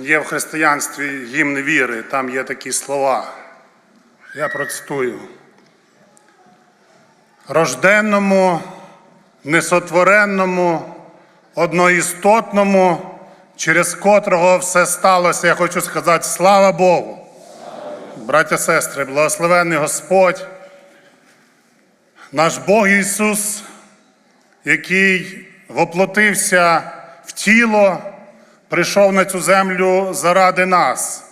Є в християнстві гімн віри, там є такі слова. Я процитую. Рожденному, несотворенному, одноістотному, через котрого все сталося, я хочу сказати, слава Богу. Браття, сестри, благословенний Господь, наш Бог Ісус, який воплотився в тіло, прийшов на цю землю заради нас.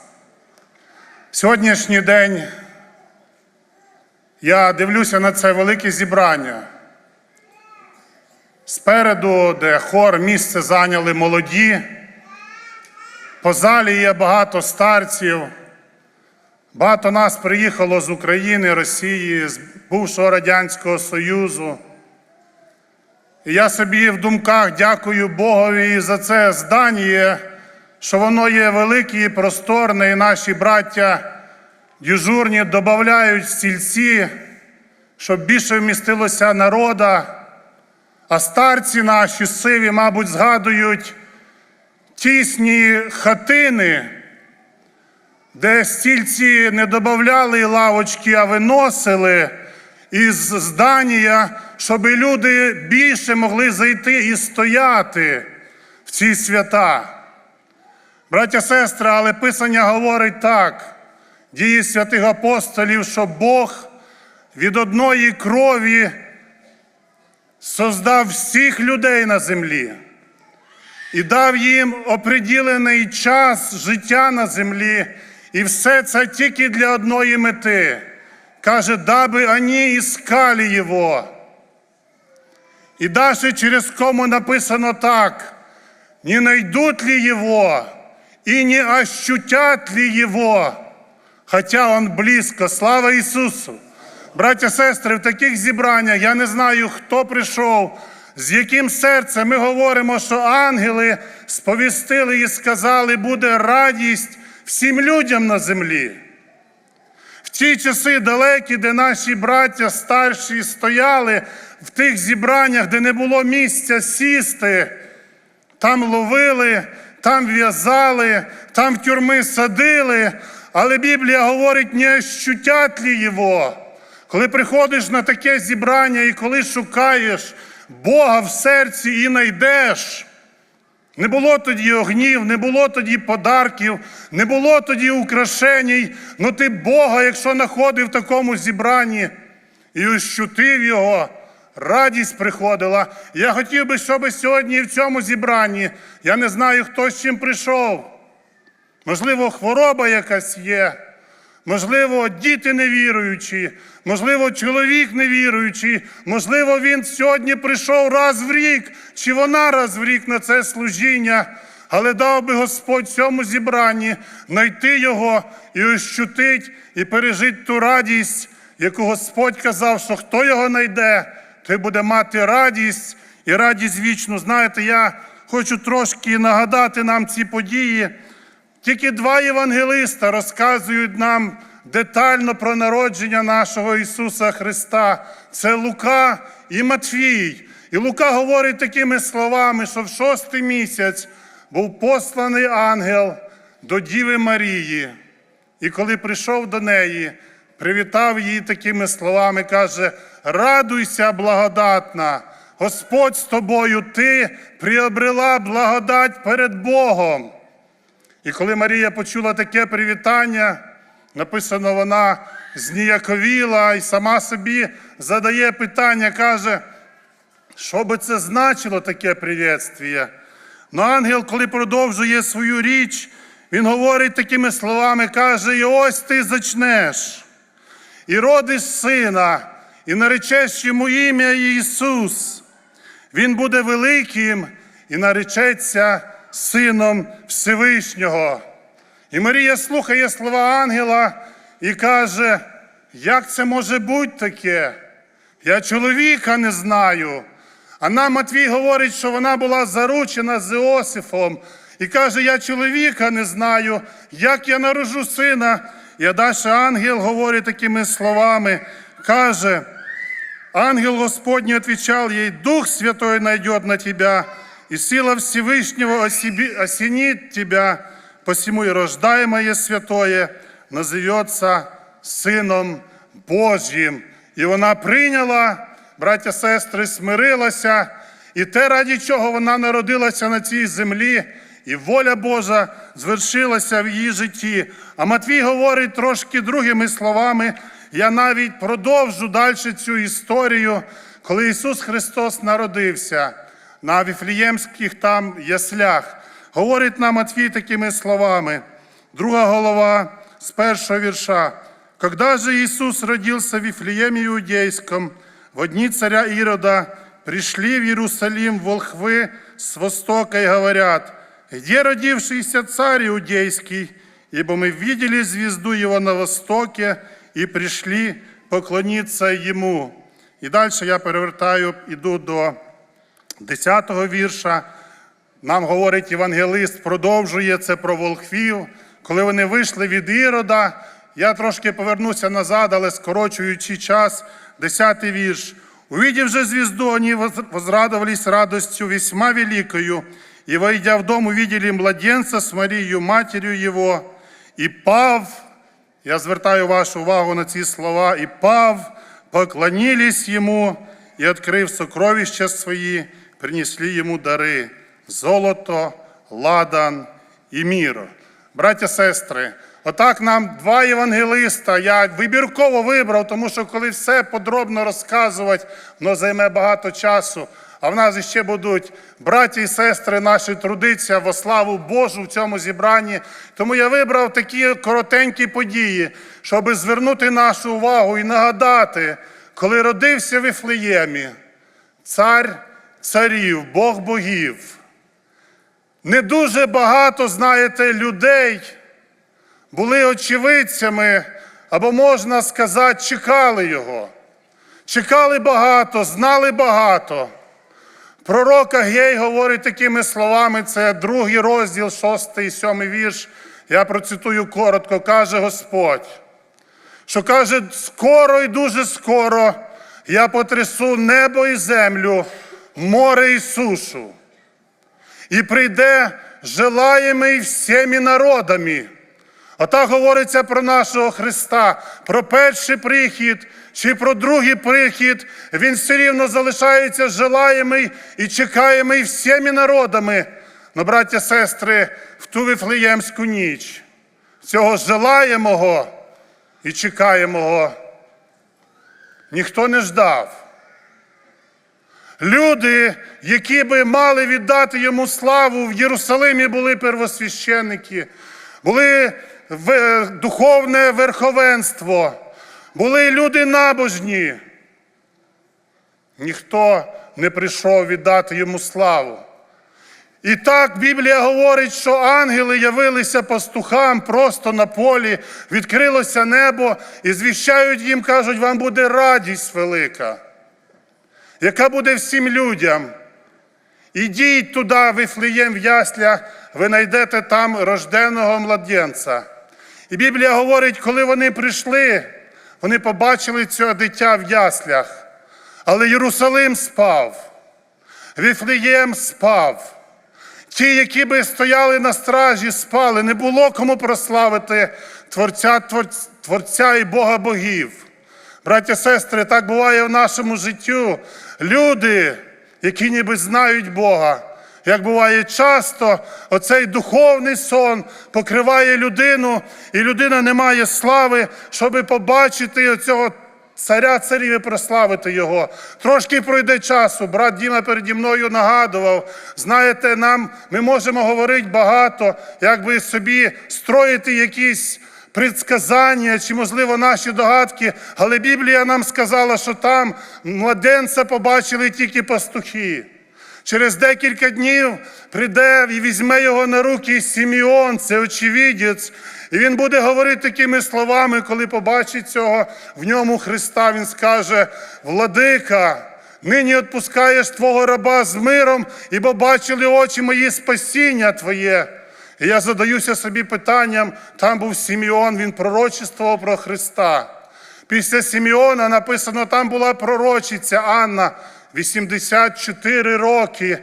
Сьогоднішній день я дивлюся на це велике зібрання. Спереду, де хор, місце зайняли молоді. По залі є багато старців. Багато нас приїхало з України, Росії, з бувшого Радянського Союзу. Я собі в думках дякую Богові за це здання, що воно є велике і просторне, і наші браття дежурні додають стільці, щоб більше вмістилося народа. А старці наші сиві, мабуть, згадують тісні хатини, де стільці не додавали лавочки, а виносили із здання, щоб люди більше могли зайти і стояти в ці свята. Браття, сестри, але Писання говорить так, дії святих апостолів, що Бог від одної крові создав всіх людей на землі і дав їм оприділений час життя на землі, і все це тільки для одної мети. Каже, даби вони іскали Його. І даже через кому написано так, не найдут ли Его и не ощутят ли Его, хотя Он близько. Слава Ісусу! Браття, сестри, в таких зібраннях я не знаю, хто прийшов, з яким серцем ми говоримо, що ангели сповістили і сказали, буде радість всім людям на землі. В ті часи далекі, де наші браття старші стояли в тих зібраннях, де не було місця сісти, там ловили, там в'язали, там тюрми садили, але Біблія говорить, не ощутять ли його. Коли приходиш на таке зібрання і коли шукаєш Бога в серці і знайдеш, не було тоді огнів, не було тоді подарків, не було тоді украшеній. Ну ти Бога, якщо знаходив в такому зібранні і ощутив його, радість приходила. Я хотів би, щоб сьогодні в цьому зібранні, я не знаю, хто з чим прийшов. Можливо, хвороба якась є. Можливо, діти невіруючі, можливо, чоловік невіруючий, можливо, він сьогодні прийшов раз в рік, чи вона раз в рік на це служіння, але дав би Господь цьому зібранні знайти його і ощутить, і пережити ту радість, яку Господь казав, що хто його знайде, той буде мати радість і радість вічну. Знаєте, я хочу трошки нагадати нам ці події. Тільки два євангелиста розказують нам детально про народження нашого Ісуса Христа. Це Лука і Матвій. І Лука говорить такими словами, що в шостий місяць був посланий ангел до Діви Марії. І коли прийшов до неї, привітав її такими словами, каже: Радуйся, благодатна, Господь з тобою, ти приобрела благодать перед Богом. І коли Марія почула таке привітання, написано, вона зніяковіла і сама собі задає питання, каже, що би це значило таке привітствіє. Ну ангел, коли продовжує свою річ, він говорить такими словами, каже: І ось ти зачнеш, і родиш сина, і наречеш йому ім'я Ісус. Він буде великим і наречеться Сином Всевишнього. І Марія слухає слова ангела і каже, як це може бути таке? Я чоловіка не знаю. А нам Матвій говорить, що вона була заручена з Іосифом. І каже, я чоловіка не знаю, як я народжу сина. І а далі ангел говорить такими словами, каже, ангел Господний отвечал ей, Дух Святой найдет на тебя, и сила Всевышнего осенит тебя посему и рождаемое святое назовется Сином Божьим. І вона прийняла, браття, сестри, смирилася, і те, раді чого вона народилася на цій землі, і воля Божа звершилася в її житті. А Матвій говорить трошки другими словами. Я навіть продовжу далі цю історію, коли Ісус Христос народився на Віфліємських там яслях. Говорить нам Матвій такими словами, друга голова з першого вірша. Когда же Иисус родился в Вифлееме Иудейском, в дни царя Ирода, пришли в Иерусалим волхвы с востока и говорят, где родившийся царь Иудейский, ибо мы видели звезду его на востоке и пришли поклониться ему. І далі я перевертаю, іду до 10-го вірша. Нам говорить євангелист, продовжує це про волхвів. Коли вони вийшли від Ірода, я трошки повернуся назад, але скорочуючи час, 10-й вірш. Увидев же звезду, они воз- возрадовались радостью весьма великою, и, войдя в дом, увидели младенца с Марией, матерью его, і пав, я звертаю вашу увагу на ці слова, і пав, поклонились йому, і, відкрив сокровища свої, принесли йому дари золото, ладан і мір. Браття, сестри, отак нам два євангелиста. Я вибірково вибрав, тому що коли все подробно розказувати, воно займе багато часу. А в нас іще будуть браті і сестри наші трудиться во славу Божу в цьому зібранні. Тому я вибрав такі коротенькі події, щоб звернути нашу увагу і нагадати, коли родився в Іфлеємі, цар царів, Бог богів. Не дуже багато, знаєте, людей були очевидцями, або можна сказати, чекали його. Чекали багато, знали багато. Пророк Агей говорить такими словами, це другий розділ, шостий сьомий вірш. Я процитую коротко, каже Господь, що каже, скоро і дуже скоро я потрясу небо і землю, море і сушу. І прийде желаємий всіми народами. Отак говориться про нашого Христа, про перший прихід чи про другий прихід. Він все рівно залишається желаємий і чекаємий всіми народами. Ну, браття, сестри, в ту вифлеємську ніч цього желаємого і чекаємого ніхто не ждав. Люди, які би мали віддати йому славу, в Єрусалимі були первосвященники, були духовне верховенство, були люди набожні. Ніхто не прийшов віддати йому славу. І так Біблія говорить, що ангели явилися пастухам просто на полі, відкрилося небо і звіщають їм, кажуть, вам буде радість велика яка буде всім людям. Ідіть туди, Вифлеєм в яслях, ви знайдете там рожденого младенця. І Біблія говорить, коли вони прийшли, вони побачили цього дитя в яслях. Але Єрусалим спав, Віфлеєм спав. Ті, які би стояли на стражі, спали, не було кому прославити Творця, Творця і Бога богів. Браття, сестри, так буває в нашому життю. Люди, які ніби знають Бога. Як буває часто, оцей духовний сон покриває людину, і людина не має слави, щоб побачити оцього царя царів і прославити його. Трошки пройде часу. Брат Діма переді мною нагадував. Знаєте, нам ми можемо говорити багато, якби собі строїти якісь предсказання чи, можливо, наші догадки, але Біблія нам сказала, що там младенця побачили тільки пастухи. Через декілька днів прийде і візьме його на руки Сіміон, це очевидець, і він буде говорити такими словами, коли побачить цього в ньому Христа. Він скаже: Владика, нині відпускаєш Твого раба з миром, ібо бачили очі мої спасіння Твоє. І я задаюся собі питанням: там був Сімеон, він пророчествував про Христа. Після Сімеона написано, там була пророчиця Анна 84 роки.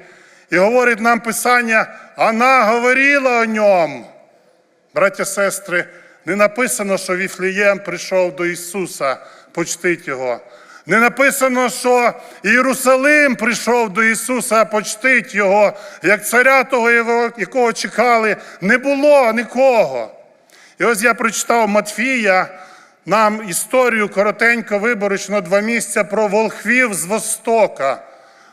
І говорить нам Писання, вона говорила о ньому. Браття, сестри, не написано, що Віфлієм прийшов до Ісуса почтить Його. Не написано, що Єрусалим прийшов до Ісуса почтить Його, як царя того, якого чекали, не було нікого. І ось я прочитав Матфія, нам історію коротенько, виборочно, два місця про волхвів з Востока.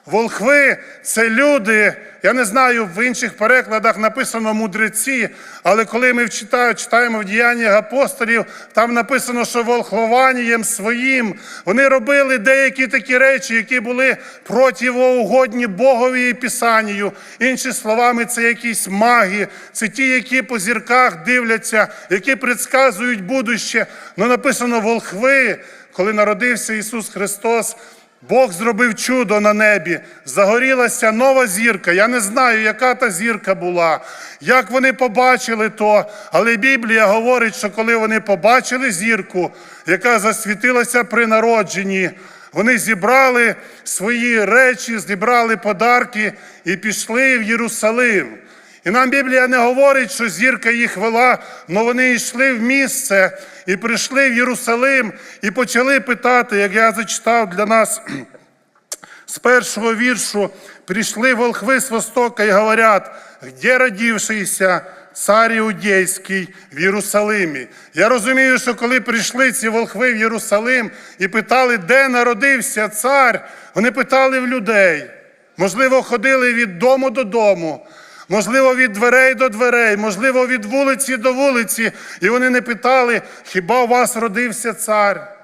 Волхви це люди, я не знаю, в інших перекладах написано мудреці, але коли ми вчитаємо, читаємо в діяннях апостолів, там написано, що волхвуванням своїм вони робили деякі такі речі, які були противоугодні Богові і Писанню. Інші словами, це якісь маги, це ті, які по зірках дивляться, які предсказують будуще. Ну написано волхви, коли народився Ісус Христос. Бог зробив чудо на небі, загорілася нова зірка. Я не знаю, яка та зірка була, як вони побачили то. Але Біблія говорить, що коли вони побачили зірку, яка засвітилася при народженні, вони зібрали свої речі, зібрали подарки і пішли в Єрусалим. І нам Біблія не говорить, що зірка їх вела, але вони йшли в місце і прийшли в Єрусалим і почали питати, як я зачитав для нас з першого віршу, прийшли волхви з Востока і говорять, де родившийся цар Іудейський в Єрусалимі. Я розумію, що коли прийшли ці волхви в Єрусалим і питали, де народився цар, вони питали в людей. Можливо, ходили від дому до дому. Можливо, від дверей до дверей, можливо, від вулиці до вулиці. І вони не питали, хіба у вас родився цар?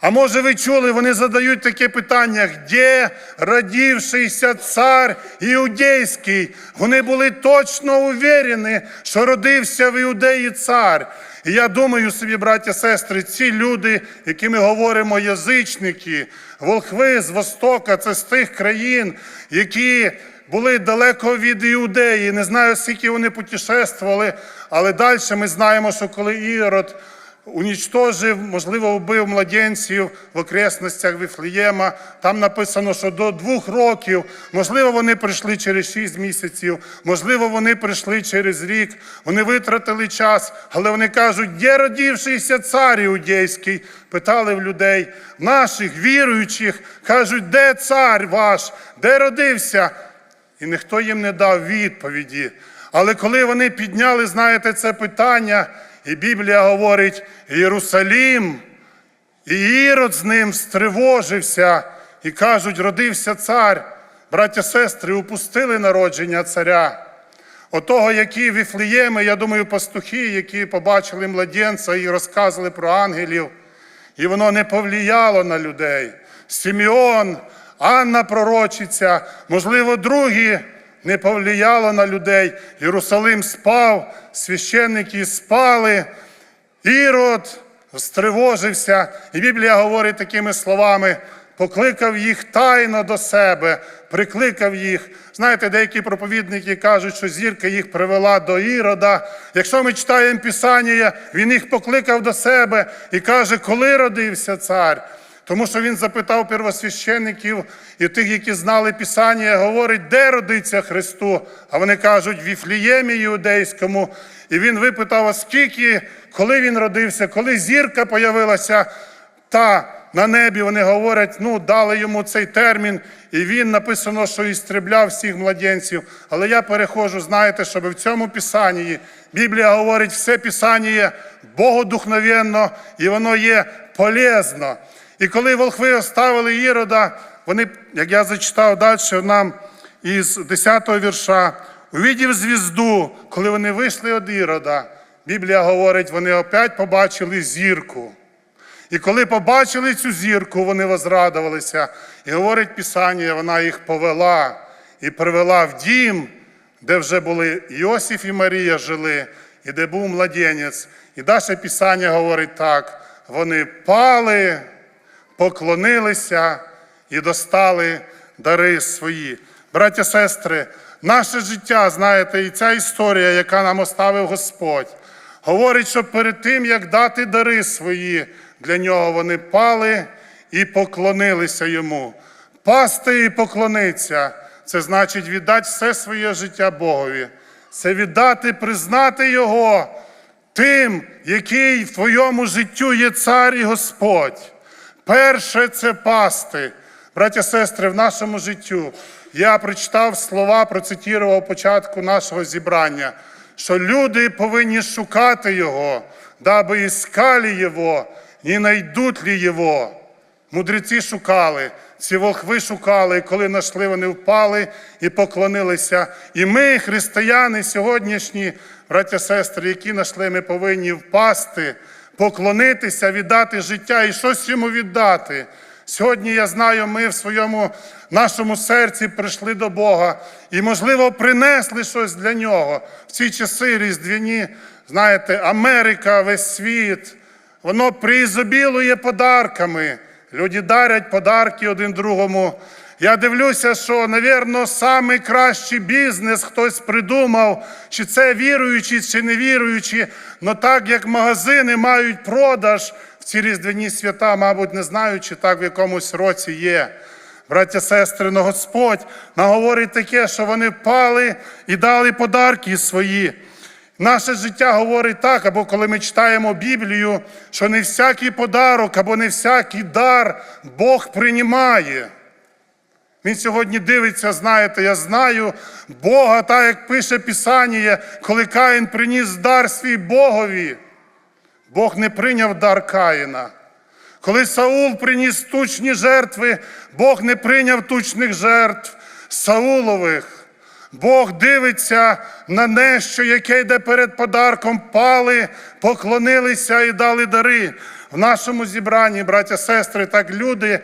А може ви чули, вони задають таке питання, де родившийся цар іудейський? Вони були точно уверені, що родився в іудеї цар. І я думаю собі, браття, сестри, ці люди, які ми говоримо, язичники, волхви з Востока, це з тих країн, які були далеко від Іудеї. Не знаю, скільки вони путешествували, але далі ми знаємо, що коли Ірод унічтожив, можливо, вбив младенців в окресностях Вифлеєма. Там написано, що до двох років, можливо, вони прийшли через шість місяців, можливо, вони прийшли через рік, вони витратили час, але вони кажуть, де родившийся цар іудейський? Питали в людей, наших віруючих, кажуть, де цар ваш, де родився? І ніхто їм не дав відповіді. Але коли вони підняли, знаєте, це питання, і Біблія говорить, Єрусалім, і Ірод з ним стривожився, і кажуть, родився цар. Браття, сестри, упустили народження царя. Отого, які віфлієми, я думаю, пастухи, які побачили младенця і розказували про ангелів, і воно не повлияло на людей. Симеон, Анна пророчиця, можливо, другі не повлияло на людей. Єрусалим спав, священники спали, Ірод стривожився. І Біблія говорить такими словами: покликав їх тайно до себе, прикликав їх. Знаєте, деякі проповідники кажуть, що зірка їх привела до Ірода. Якщо ми читаємо Писання, він їх покликав до себе і каже, коли родився цар. Тому що він запитав первосвящеників і тих, які знали Писання, говорить, де родиться Христу. А вони кажуть, в Віфліємі Іудейському. І він випитав, а скільки, коли він родився, коли зірка появилася, та на небі вони говорять, ну, дали йому цей термін, і він написано, що істребляв всіх младенців. Але я перехожу, знаєте, щоб в цьому Писанні Біблія говорить, все Писання є богодухновенно, і воно є полезно. І коли волхви оставили Ірода, вони, як я зачитав далі нам із 10-го вірша, увидів звізду, коли вони вийшли від Ірода, Біблія говорить, вони опять побачили зірку. І коли побачили цю зірку, вони возрадувалися. І говорить Писання, вона їх повела і привела в дім, де вже були Йосиф і Марія жили, і де був младенець. І далі Писання говорить так: вони пали, поклонилися і достали дари свої. Браття, сестри, наше життя, знаєте, і ця історія, яка нам оставив Господь, говорить, що перед тим, як дати дари свої, для нього вони пали і поклонилися йому. Пасти і поклонитися це значить віддати все своє життя Богові. Це віддати, признати Його тим, який в твоєму життю є цар і Господь. Перше це пасти. Браття, сестри, в нашому життю. Я прочитав слова, процитував початку нашого зібрання, що люди повинні шукати Його, даби іскали Його, і знайдуть ли Його. Мудреці шукали, ці волхви шукали, і коли знайшли, вони впали і поклонилися. І ми, християни, сьогоднішні, браття сестри, які знайшли, ми повинні впасти, поклонитися, віддати життя і щось йому віддати. Сьогодні я знаю, ми в своєму нашому серці прийшли до Бога і, можливо, принесли щось для нього в ці часи різдвяні. Знаєте, Америка, весь світ, воно приізобілує подарками. Люди дарять подарки один другому. Я дивлюся, що, навірно, самий кращий бізнес хтось придумав, чи це віруючі, чи не віруючі. Но так як магазини мають продаж в ці різдвяні свята, мабуть, не знаю, чи так в якомусь році є. Браття, сестри, но Господь нам говорить таке, що вони пали і дали подарки свої. Наше життя говорить так, або коли ми читаємо Біблію, що не всякий подарок або не всякий дар Бог приймає. Він сьогодні дивиться, знаєте, я знаю Бога, так як пише Писання, коли Каїн приніс дар свій Богові. Бог не прийняв дар Каїна. Коли Саул приніс тучні жертви, Бог не прийняв тучних жертв Саулових. Бог дивиться на нещо, яке йде перед подарком, пали, поклонилися і дали дари. В нашому зібранні, браття, сестри, так люди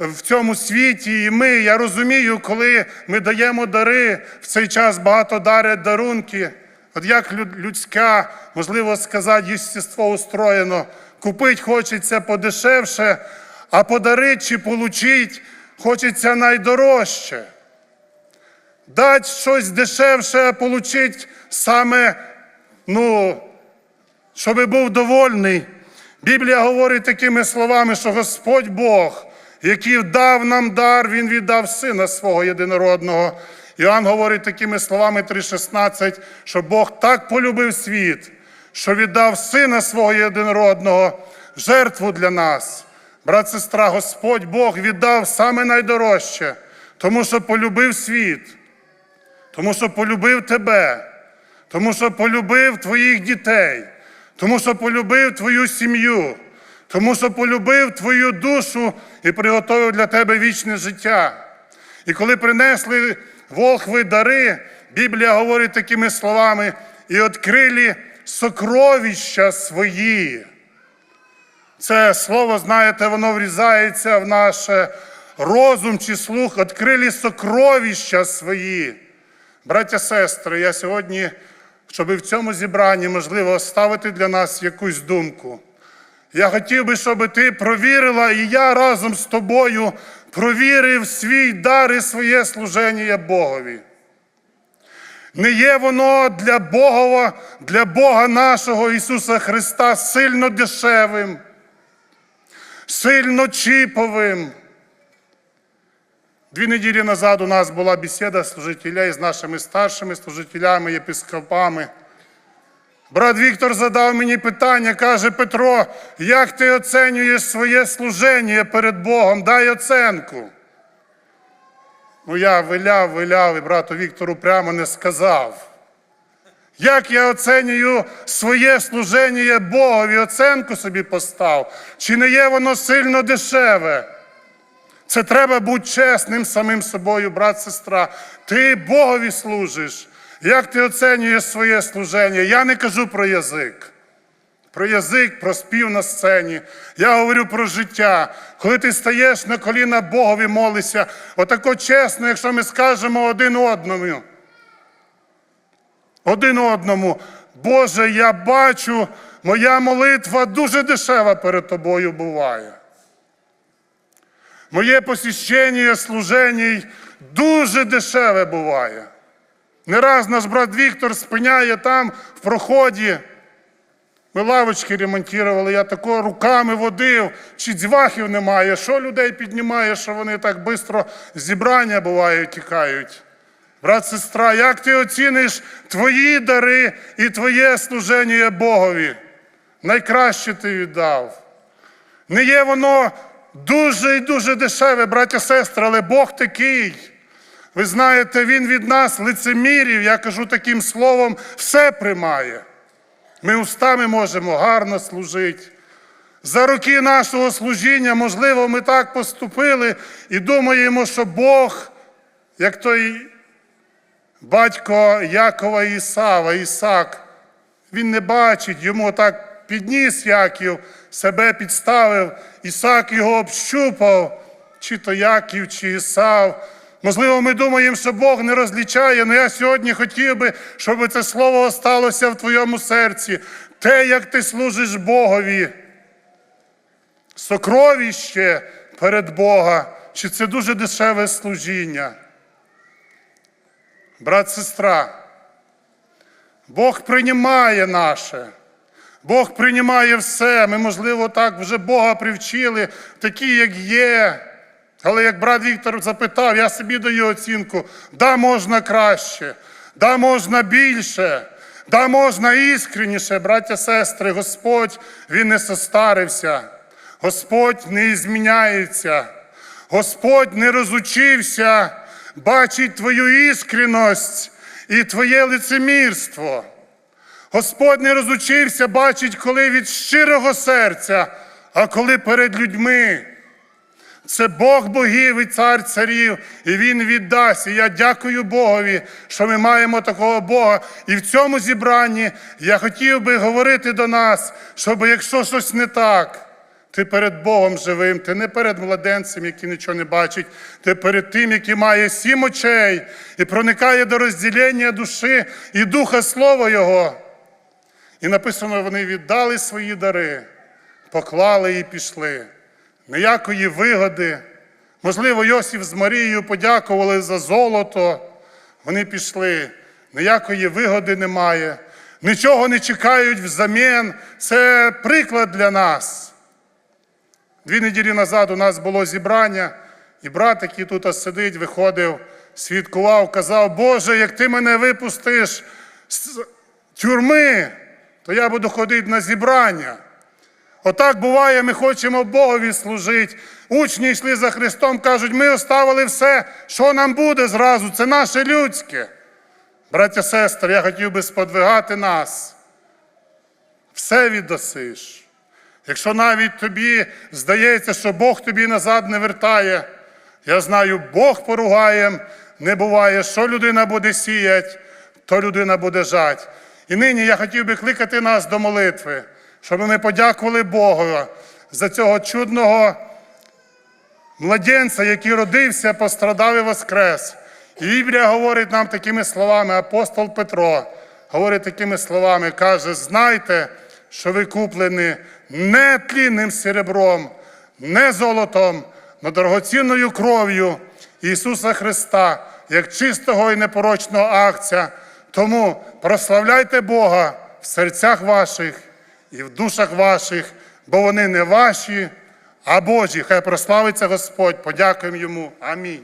в цьому світі, і ми, я розумію, коли ми даємо дари, в цей час багато дарять дарунки. От як людська, можливо сказати, єстество устроєно, купить хочеться подешевше, а подарить чи получить хочеться найдорожче. Дать щось дешевше, а получить саме, ну, щоб був довольний. Біблія говорить такими словами, що Господь Бог, який дав нам дар, Він віддав Сина свого єдинородного. Іоанн говорить такими словами 3,16, що Бог так полюбив світ, що віддав Сина свого єдинородного в жертву для нас. Брат, сестра, Господь Бог віддав саме найдорожче, тому що полюбив світ, тому що полюбив тебе, тому що полюбив твоїх дітей, тому що полюбив твою сім'ю, тому що полюбив твою душу і приготовив для тебе вічне життя. І коли принесли волхви дари, Біблія говорить такими словами: і відкрили сокровища свої. Це слово, знаєте, воно врізається в наш розум чи слух, відкрили сокровища свої. Браття, сестри, я сьогодні, щоб в цьому зібранні, можливо, ставити для нас якусь думку. Я хотів би, щоб ти провірила, і я разом з тобою провірив свій дар і своє служення Богові. Не є воно для Бога, для Бога нашого Ісуса Христа сильно дешевим, сильно чіповим. Дві неділі назад у нас була бесіда служителя з нашими старшими служителями, єпископами. Брат Віктор задав мені питання, каже Петро, як ти оцінюєш своє служення перед Богом? Дай оценку. Ну, я виляв, виляв, і брату Віктору прямо не сказав. Як я оцінюю своє служення Богові, оценку собі постав, чи не є воно сильно дешеве? Це треба бути чесним самим собою, брат, сестра. Ти Богові служиш. Як ти оцінюєш своє служення? Я не кажу про язик. Про язик, про спів на сцені. Я говорю про життя. Коли ти стаєш на коліна Богові молишся, отако чесно, якщо ми скажемо один одному. Один одному. Боже, я бачу, моя молитва дуже дешева перед тобою буває. Моє посіщення служеній дуже дешеве буває. Не раз наш брат Віктор спиняє там в проході. Ми лавочки ремонтували, я тако руками водив, чи дзвахів немає. Що людей піднімає, що вони так швидко зібрання буває, тікають. Брат, сестра, як ти оціниш твої дари і твоє служення Богові? Найкраще ти віддав. Не є воно дуже і дуже дешеве, браття сестри, але Бог такий. Ви знаєте, Він від нас, лицемірів, я кажу таким словом, все приймає. Ми устами можемо гарно служити. За роки нашого служіння, можливо, ми так поступили і думаємо, що Бог, як той батько Якова Ісава, Ісак, він не бачить, йому так підніс Яків, себе підставив, Ісак його общупав, чи то Яків, чи Ісав. Можливо, ми думаємо, що Бог не розлічає, але я сьогодні хотів би, щоб це слово осталося в твоєму серці. Те, як ти служиш Богові, сокровище перед Бога, чи це дуже дешеве служіння. Брат, сестра, Бог приймає наше. Бог приймає все. Ми, можливо, так вже Бога привчили, такі, як є. Але як брат Віктор запитав, я собі даю оцінку, да можна краще, да можна більше, да можна іскренніше, браття, сестри, Господь, Він не состарився, Господь не зміняється, Господь не розучився бачить твою іскренність і твоє лицемірство. Господь не розучився бачить, коли від щирого серця, а коли перед людьми. Це Бог богів і цар царів, і Він віддасть. І я дякую Богові, що ми маємо такого Бога. І в цьому зібранні я хотів би говорити до нас, щоб якщо щось не так, ти перед Богом живим, ти не перед младенцем, який нічого не бачить, ти перед тим, який має сім очей і проникає до розділення душі і духа Слова Його. І написано, вони віддали свої дари, поклали і пішли. Ніякої вигоди. Можливо, Йосиф з Марією подякували за золото. Вони пішли. Ніякої вигоди немає. Нічого не чекають взамін. Це приклад для нас. Дві неділі назад у нас було зібрання, і брат, який тут сидить, виходив, свідкував, казав, Боже, як ти мене випустиш з тюрми, то я буду ходити на зібрання. Отак буває, ми хочемо Богові служити. Учні йшли за Христом, кажуть, ми оставили все, що нам буде зразу, це наше людське. Браття, сестри, я хотів би сподвигати нас. Все віддасиш. Якщо навіть тобі здається, що Бог тобі назад не вертає, я знаю, Бог поругає, не буває, що людина буде сіять, то людина буде жать. І нині я хотів би кликати нас до молитви, щоб ми подякували Богу за цього чудного младенця, який родився, пострадав і воскрес. І Біблія говорить нам такими словами, апостол Петро говорить такими словами, каже, знайте, що ви куплені не тлінним серебром, не золотом, но дорогоцінною кров'ю Ісуса Христа, як чистого і непорочного акця. Тому прославляйте Бога в серцях ваших і в душах ваших, бо вони не ваші, а Божі. Хай прославиться Господь. Подякуємо Йому. Амінь.